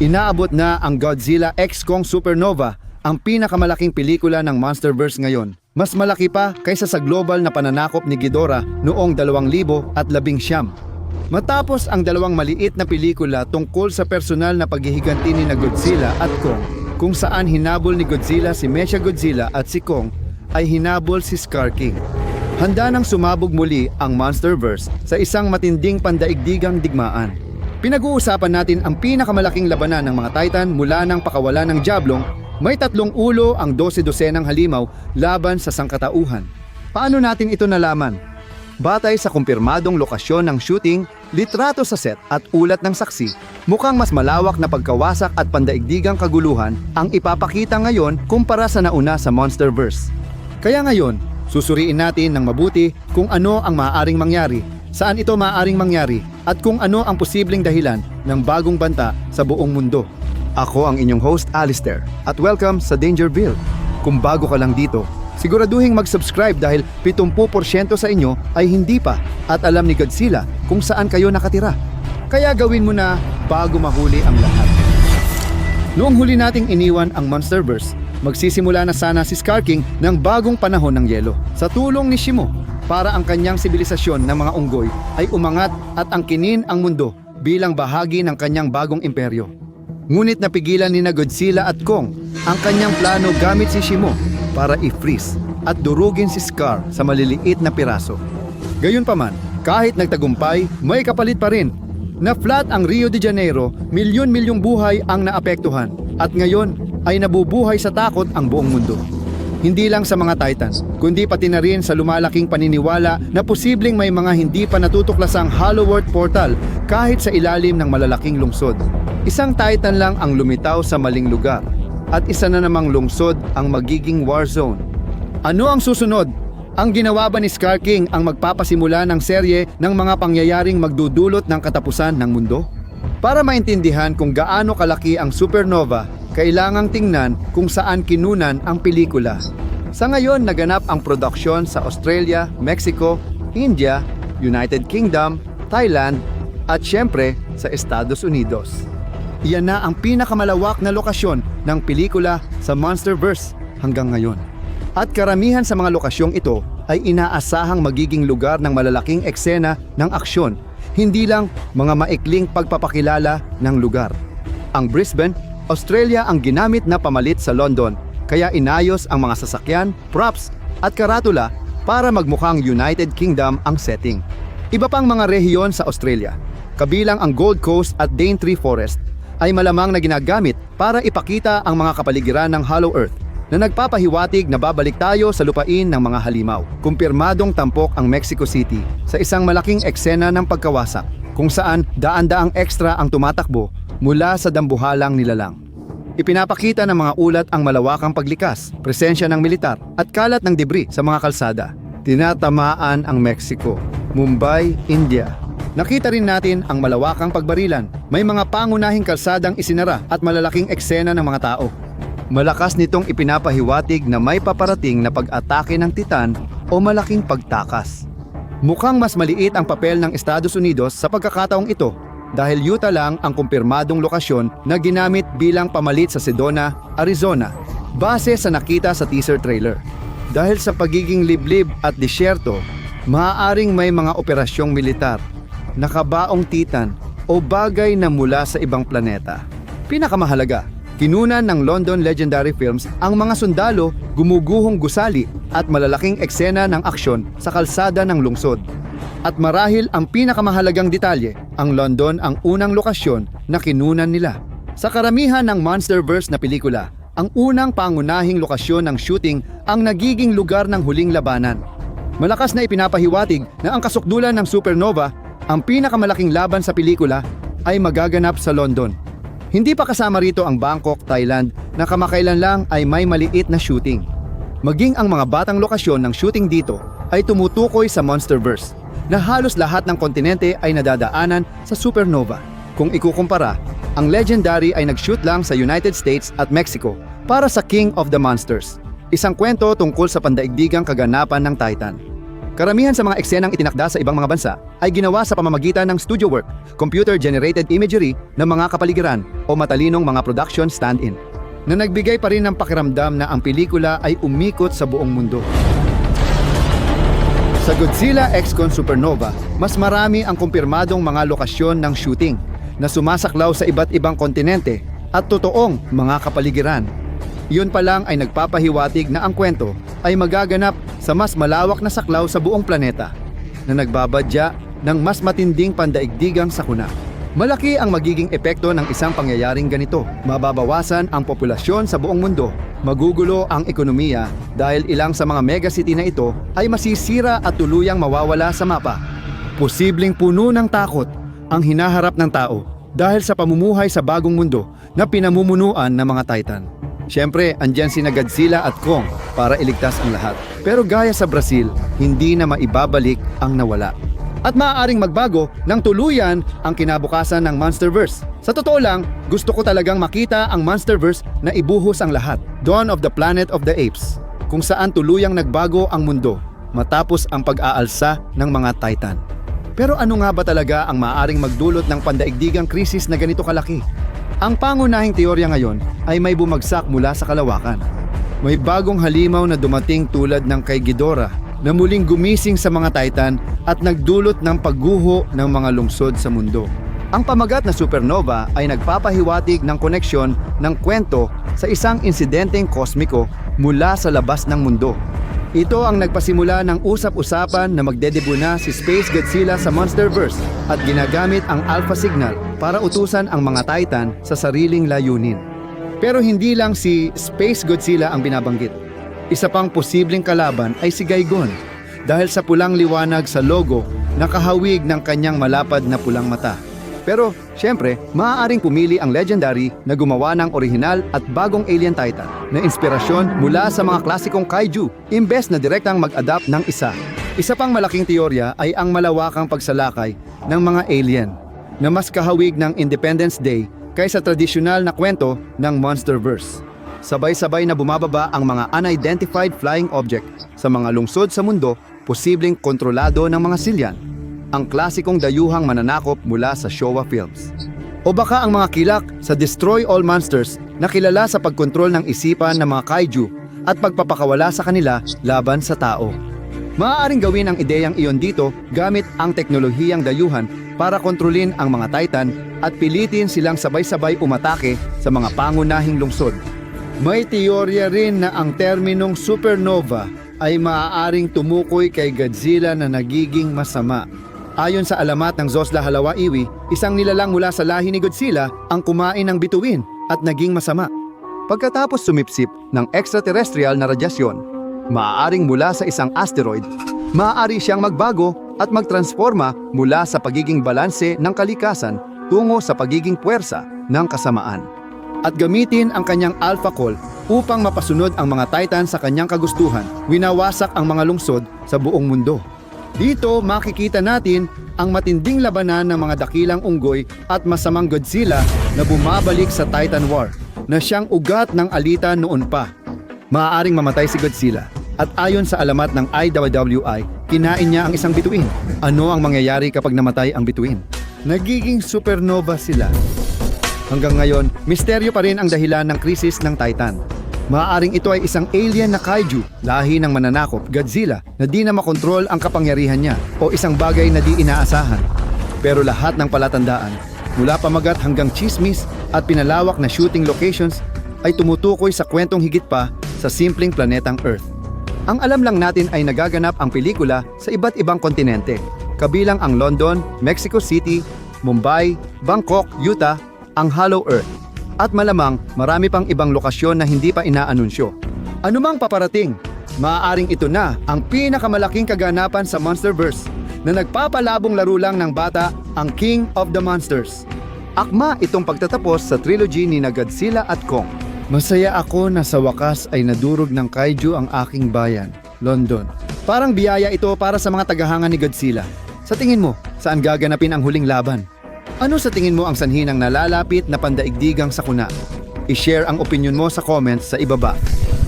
Inaabot na ang Godzilla X Kong Supernova, ang pinakamalaking pelikula ng Monsterverse ngayon. Mas malaki pa kaysa sa global na pananakop ni Ghidorah noong 2011. Matapos ang dalawang maliit na pelikula tungkol sa personal na paghihiganti ni na Godzilla at Kong, kung saan hinabol ni Godzilla si Mecha Godzilla at si Kong, ay hinabol si Scar King. Handa nang sumabog muli ang Monsterverse sa isang matinding pandaigdigang digmaan. Pinag-uusapan natin ang pinakamalaking labanan ng mga Titan mula ng pakawalan ng Jablong, may tatlong ulo ang 12-dosenang halimaw laban sa sangkatauhan. Paano natin ito nalaman? Batay sa kumpirmadong lokasyon ng shooting, litrato sa set at ulat ng saksi, mukhang mas malawak na pagkawasak at pandaigdigang kaguluhan ang ipapakita ngayon kumpara sa nauna sa Monsterverse. Kaya ngayon, susuriin natin ng mabuti kung ano ang maaaring mangyari, saan ito maaaring mangyari, at kung ano ang posibleng dahilan ng bagong banta sa buong mundo. Ako ang inyong host Alistair at welcome sa Dangerville. Kung bago ka lang dito, siguraduhin mag-subscribe dahil 70% sa inyo ay hindi pa at alam ni Godzilla kung saan kayo nakatira. Kaya gawin mo na bago mahuli ang lahat. Noong huli nating iniwan ang Monsterverse, magsisimula na sana si Scar King ng bagong panahon ng yelo. Sa tulong ni Shimo, para ang kanyang sibilisasyon ng mga unggoy ay umangat at angkinin ang mundo bilang bahagi ng kanyang bagong imperyo. Ngunit napigilan ni na Godzilla at Kong ang kanyang plano gamit si Shimo para i-freeze at durugin si Scar sa maliliit na piraso. Gayunpaman, kahit nagtagumpay, may kapalit pa rin. Na flat ang Rio de Janeiro, milyon-milyong buhay ang naapektuhan at ngayon ay nabubuhay sa takot ang buong mundo. Hindi lang sa mga Titans, kundi pati na rin sa lumalaking paniniwala na posibleng may mga hindi pa natutuklasang Hollow Earth portal kahit sa ilalim ng malalaking lungsod. Isang Titan lang ang lumitaw sa maling lugar at isa na namang lungsod ang magiging war zone. Ano ang susunod? Ang ginawa ba ni Scar King ang magpapasimula ng serye ng mga pangyayaring magdudulot ng katapusan ng mundo? Para maintindihan kung gaano kalaki ang supernova, kailangang tingnan kung saan kinunan ang pelikula. Sa ngayon, naganap ang produksyon sa Australia, Mexico, India, United Kingdom, Thailand, at syempre sa Estados Unidos. Iyan na ang pinakamalawak na lokasyon ng pelikula sa Monsterverse hanggang ngayon. At karamihan sa mga lokasyong ito ay inaasahang magiging lugar ng malalaking eksena ng aksyon, hindi lang mga maikling pagpapakilala ng lugar. Ang Brisbane, Australia ang ginamit na pamalit sa London, kaya inayos ang mga sasakyan, props at karatula para magmukhang United Kingdom ang setting. Iba pang mga rehiyon sa Australia, kabilang ang Gold Coast at Daintree Forest, ay malamang na ginagamit para ipakita ang mga kapaligiran ng Hollow Earth na nagpapahiwatig na babalik tayo sa lupain ng mga halimaw. Kumpirmadong tampok ang Mexico City sa isang malaking eksena ng pagkawasak kung saan daan-daang ekstra ang tumatakbo mula sa dambuhalang nilalang. Ipinapakita ng mga ulat ang malawakang paglikas, presensya ng militar at kalat ng debris sa mga kalsada. Tinatamaan ang Mexico, Mumbai, India. Nakita rin natin ang malawakang pagbarilan. May mga pangunahing kalsadang isinara at malalaking eksena ng mga tao. Malakas nitong ipinapahiwatig na may paparating na pag-atake ng Titan o malaking pagtakas. Mukhang mas maliit ang papel ng Estados Unidos sa pagkakataong ito dahil Utah lang ang kumpirmadong lokasyon na ginamit bilang pamalit sa Sedona, Arizona, base sa nakita sa teaser trailer. Dahil sa pagiging liblib at disyerto, maaaring may mga operasyong militar, nakabaong titan o bagay na mula sa ibang planeta. Pinakamahalaga, kinunan ng London Legendary Films ang mga sundalo, gumuguhong gusali at malalaking eksena ng aksyon sa kalsada ng lungsod. At marahil ang pinakamahalagang detalye, ang London ang unang lokasyon na kinunan nila. Sa karamihan ng Monsterverse na pelikula, ang unang pangunahing lokasyon ng shooting ang nagiging lugar ng huling labanan. Malakas na ipinapahiwatig na ang kasukdulan ng supernova, ang pinakamalaking laban sa pelikula, ay magaganap sa London. Hindi pa kasama rito ang Bangkok, Thailand na kamakailan lang ay may maliit na shooting. Maging ang mga batang lokasyon ng shooting dito ay tumutukoy sa Monsterverse na halos lahat ng kontinente ay nadadaanan sa supernova. Kung ikukumpara, ang Legendary ay nag-shoot lang sa United States at Mexico para sa King of the Monsters, isang kwento tungkol sa pandaigdigang kaganapan ng Titan. Karamihan sa mga eksenang itinakda sa ibang mga bansa ay ginawa sa pamamagitan ng studio work, computer-generated imagery ng mga kapaligiran o matalinong mga production stand-in na nagbigay pa rin ng pakiramdam na ang pelikula ay umikot sa buong mundo. Sa Godzilla X Con Supernova, mas marami ang kumpirmadong mga lokasyon ng shooting na sumasaklaw sa iba't ibang kontinente at totoong mga kapaligiran. Yun pa lang ay nagpapahiwatig na ang kwento ay magaganap sa mas malawak na saklaw sa buong planeta na nagbabadya ng mas matinding pandaigdigang sakuna. Malaki ang magiging epekto ng isang pangyayaring ganito. Mababawasan ang populasyon sa buong mundo. Magugulo ang ekonomiya dahil ilang sa mga megacity na ito ay masisira at tuluyang mawawala sa mapa. Posibleng puno ng takot ang hinaharap ng tao dahil sa pamumuhay sa bagong mundo na pinamumunuan ng mga Titan. Siyempre, andyan sina Godzilla at Kong para iligtas ang lahat. Pero gaya sa Brazil, hindi na maibabalik ang nawala. At maaaring magbago ng tuluyan ang kinabukasan ng Monsterverse. Sa totoo lang, gusto ko talagang makita ang Monsterverse na ibuhos ang lahat. Dawn of the Planet of the Apes, kung saan tuluyang nagbago ang mundo matapos ang pag-aalsa ng mga Titan. Pero ano nga ba talaga ang maaaring magdulot ng pandaigdigang krisis na ganito kalaki? Ang pangunahing teorya ngayon ay may bumagsak mula sa kalawakan. May bagong halimaw na dumating tulad ng kay Ghidorah na muling gumising sa mga Titan at nagdulot ng pagguho ng mga lungsod sa mundo. Ang pamagat na supernova ay nagpapahiwatig ng koneksyon ng kwento sa isang insidenteng kosmiko mula sa labas ng mundo. Ito ang nagpasimula ng usap-usapan na magdedebu na si Space Godzilla sa Monsterverse at ginagamit ang Alpha Signal para utusan ang mga Titan sa sariling layunin. Pero hindi lang si Space Godzilla ang binabanggit. Isa pang posibleng kalaban ay si Gaigon dahil sa pulang liwanag sa logo na kahawig ng kanyang malapad na pulang mata. Pero, syempre, maaaring pumili ang legendary na gumawa ng orihinal at bagong alien titan na inspirasyon mula sa mga klasikong kaiju imbes na direktang mag-adapt ng isa. Isa pang malaking teorya ay ang malawakang pagsalakay ng mga alien na mas kahawig ng Independence Day kaysa tradisyonal na kwento ng Monsterverse. Sabay-sabay na bumababa ang mga unidentified flying object sa mga lungsod sa mundo, posibleng kontrolado ng mga silyan ang klasikong dayuhang mananakop mula sa Showa Films. O baka ang mga kilak sa Destroy All Monsters na kilala sa pagkontrol ng isipan ng mga kaiju at pagpapakawala sa kanila laban sa tao. Maaaring gawin ang ideyang iyon dito gamit ang teknolohiyang dayuhan para kontrolin ang mga Titan at pilitin silang sabay-sabay umatake sa mga pangunahing lungsod. May teorya rin na ang terminong supernova ay maaaring tumukoy kay Godzilla na nagiging masama. Ayon sa alamat ng Zosla Halawa Iwi, isang nilalang mula sa lahi ni Godzilla ang kumain ng bituin at naging masama. Pagkatapos sumipsip ng extraterrestrial na radyasyon, maaaring mula sa isang asteroid, maaari siyang magbago at magtransforma mula sa pagiging balanse ng kalikasan tungo sa pagiging puwersa ng kasamaan. At gamitin ang kanyang alpha call upang mapasunod ang mga titan sa kanyang kagustuhan, winawasak ang mga lungsod sa buong mundo. Dito makikita natin ang matinding labanan ng mga dakilang unggoy at masamang Godzilla na bumabalik sa Titan War na siyang ugat ng alita noon pa. Maaaring mamatay si Godzilla at ayon sa alamat ng IWWI, kinain niya ang isang bituin. Ano ang mangyayari kapag namatay ang bituin? Nagiging supernova sila. Hanggang ngayon, misteryo pa rin ang dahilan ng krisis ng Titan. Maaaring ito ay isang alien na kaiju, lahi ng mananakop, Godzilla, na di na makontrol ang kapangyarihan niya o isang bagay na di inaasahan. Pero lahat ng palatandaan, mula pamagat hanggang chismis at pinalawak na shooting locations ay tumutukoy sa kwentong higit pa sa simpleng planetang Earth. Ang alam lang natin ay nagaganap ang pelikula sa iba't ibang kontinente, kabilang ang London, Mexico City, Mumbai, Bangkok, Utah, ang Hollow Earth at malamang marami pang ibang lokasyon na hindi pa inaanunsyo. Anumang paparating, maaaring ito na ang pinakamalaking kaganapan sa Monsterverse na nagpapalabong laro lang ng bata ang King of the Monsters. Akma itong pagtatapos sa trilogy ni na Godzilla at Kong. Masaya ako na sa wakas ay nadurog ng kaiju ang aking bayan, London. Parang biyaya ito para sa mga tagahanga ni Godzilla. Sa tingin mo, saan gaganapin ang huling laban? Ano sa tingin mo ang sanhi nalalapit na pandaigdigang sakuna? I-share ang opinion mo sa comments sa ibaba.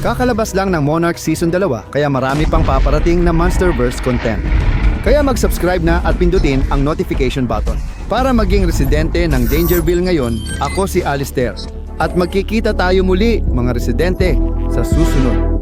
Kakalabas lang ng Monarch Season 2 kaya marami pang paparating na Monsterverse content. Kaya mag-subscribe na at pindutin ang notification button. Para maging residente ng Dangerville ngayon, ako si Alistair. At magkikita tayo muli mga residente sa susunod.